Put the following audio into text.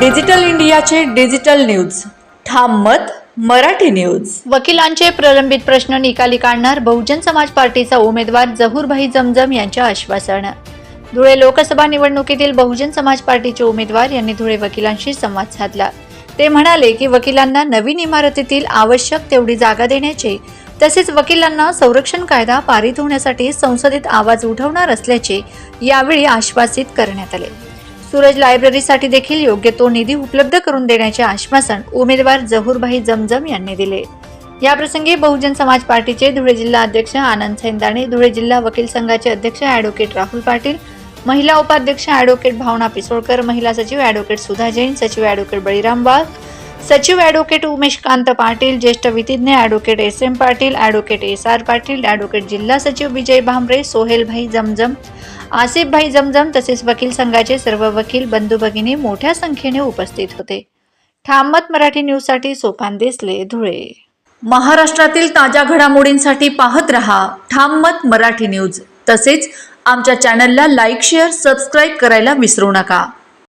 Digital इंडियाचे digital news. ठाम मत मराठी न्यूज. वकिलांचे प्रलंबित प्रश्न निकाली काढणार बहुजन समाज पार्टीचा उमेदवार जहूरभाई जमजम यांच्या आश्वासन. धुळे लोकसभा निवडणुकीतील बहुजन समाज पार्टीचे उमेदवार यांनी धुळे वकिलांशी संवाद साधला. ते म्हणाले की वकिलांना नवीन इमारतीतील आवश्यक तेवढी जागा देण्याचे तसेच वकिलांना संरक्षण कायदा पारित होण्यासाठी संसदेत आवाज उठवणार असल्याचे यावेळी आश्वासित करण्यात आले. सूरज लायब्ररीसाठी देखील योग्य तो निधी उपलब्ध करून देण्याचे आश्वासन उमेदवार जहूरभाई जमजम यांनी दिले. याप्रसंगी बहुजन समाज पार्टीचे धुळे जिल्हा अध्यक्ष आनंद सैंदाणे धुळे जिल्हा वकील संघाचे अध्यक्ष ॲडव्होकेट राहुल पाटील महिला उपाध्यक्ष ॲडव्होकेट भावना पिसोळकर महिला सचिव ॲडव्होकेट सुधा जैन सचिव ॲडव्होकेट बळीराम वाघ सचिव ॲडव्होकेट उमेशकांत पाटील ज्येष्ठ विधिज्ञ advocate S M Patil advocate S R Patil advocate जिल्हा सचिव विजय भांबरे सोहेलभाई जमजम आसिफभाई जमजम तसेच वकील संघाचे सर्व वकील बंधू भगिनी मोठ्या संख्येने उपस्थित होते. ठामत मराठी न्यूजसाठी सोपान देसले धुळे. महाराष्ट्रातील ताज्या घडामोडींसाठी पाहत रहा ठाम मत मराठी न्यूज. तसेच आमच्या चॅनलला लाईक शेअर सबस्क्राईब करायला विसरू नका.